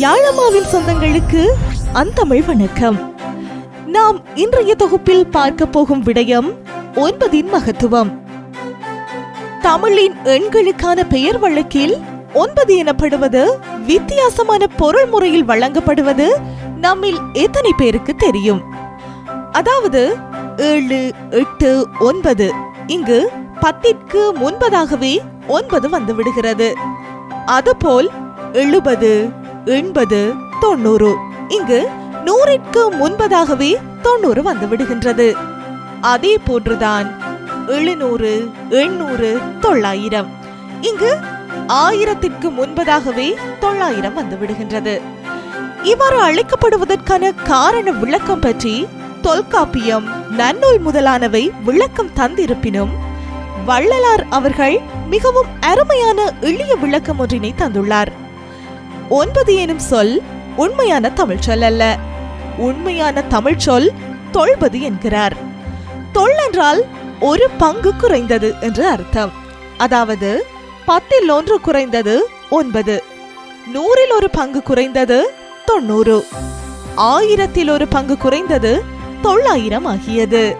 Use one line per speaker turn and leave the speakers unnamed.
யாழம்மாவின் சொந்தங்களுக்கு அந்தமிழ் வணக்கம். நாம் இன்றைய தொகுப்பில் பார்க்க போகும் விடயம் ஒன்பதின் மகத்துவம். தமிழின் எண்களுக்கான பெயர் வழக்கில் ஒன்பது எனப்படுவது வித்தியாசமான பொருள் முறையில் வழங்கப்படுவது நம்மில் எத்தனை பேருக்கு தெரியும்? அதாவது ஏழு எட்டு ஒன்பது. இங்கு பத்திற்கு முன்பதாகவே ஒன்பது வந்துவிடுகிறது. அதுபோல் எழுபது எண்பது தொண்ணூறு. இங்கு நூறிற்கு முன்பதாகவே தொண்ணூறு வந்து விடுகின்றது அதே போன்றுதான் எழுநூறு எண்ணூறு தொள்ளாயிரம். இங்கு ஆயிரத்திற்கு முன்பதாகவே தொள்ளாயிரம் வந்து விடுகின்றது இவ்வாறு அழைக்கப்படுவதற்கான காரண விளக்கம் பற்றி தொல்காப்பியம் நன்னூல் முதலானவை விளக்கம் தந்திருப்பினும் வள்ளலார் அவர்கள் மிகவும் அருமையான எளிய விளக்கம் ஒன்றினை தந்துள்ளார். ஒன்பது எனும் சொல் உண்மையான தமிழ் சொல் அல்ல. உண்மையான தமிழ் சொல் தொல்பது என்கிறார். தொல் என்றால் ஒரு பங்கு குறைந்தது என்று அர்த்தம். அதாவது பத்தில் ஒன்று குறைந்தது ஒன்பது நூறில் ஒரு பங்கு குறைந்தது தொண்ணூறு ஆயிரத்தில் ஒரு பங்கு குறைந்தது தொள்ளாயிரம் ஆகியது.